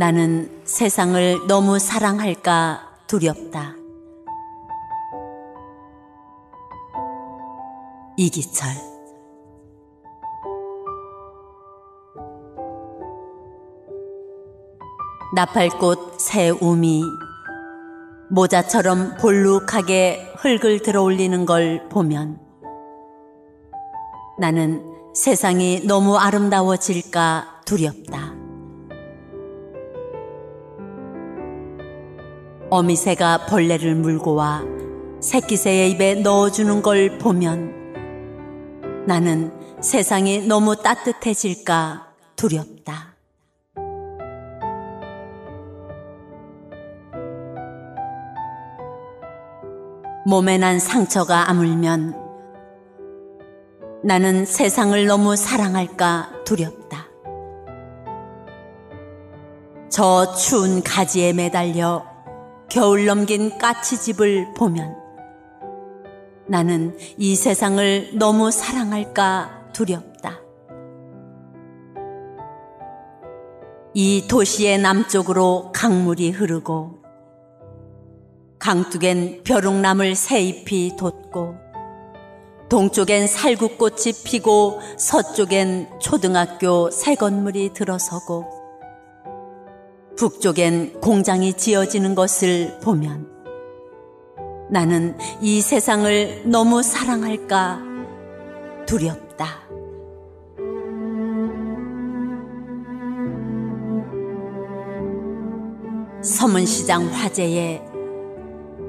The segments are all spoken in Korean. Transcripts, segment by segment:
나는 세상을 너무 사랑할까 두렵다. 이기철 나팔꽃 새 우미 모자처럼 볼룩하게 흙을 들어 올리는 걸 보면 나는 세상이 너무 아름다워질까 두렵다. 어미새가 벌레를 물고 와 새끼새의 입에 넣어주는 걸 보면 나는 세상이 너무 따뜻해질까 두렵다. 몸에 난 상처가 아물면 나는 세상을 너무 사랑할까 두렵다. 저 추운 가지에 매달려 겨울 넘긴 까치집을 보면 나는 이 세상을 너무 사랑할까 두렵다. 이 도시의 남쪽으로 강물이 흐르고 강둑엔 벼룩나물 새 잎이 돋고 동쪽엔 살구꽃이 피고 서쪽엔 초등학교 새 건물이 들어서고 북쪽엔 공장이 지어지는 것을 보면 나는 이 세상을 너무 사랑할까 두렵다. 서문시장 화재에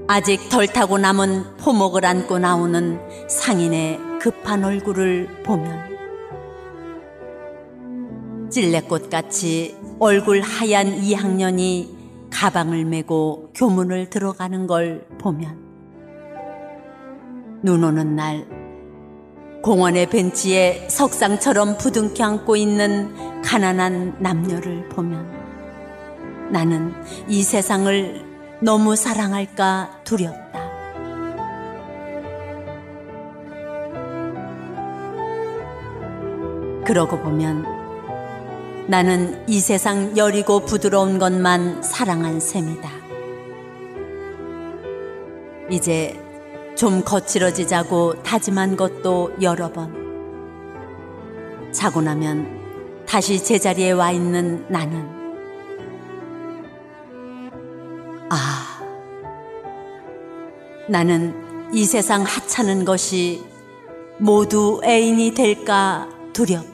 아직 덜 타고 남은 포목을 안고 나오는 상인의 급한 얼굴을 보면 찔레꽃같이 얼굴 하얀 이학년이 가방을 메고 교문을 들어가는 걸 보면 눈 오는 날 공원의 벤치에 석상처럼 부둥켜 안고 있는 가난한 남녀를 보면 나는 이 세상을 너무 사랑할까 두렵다. 그러고 보면 나는 이 세상 여리고 부드러운 것만 사랑한 셈이다. 이제 좀 거칠어지자고 다짐한 것도 여러 번. 자고 나면 다시 제자리에 와 있는 나는 아, 나는 이 세상 하찮은 것이 모두 애인이 될까 두렵다.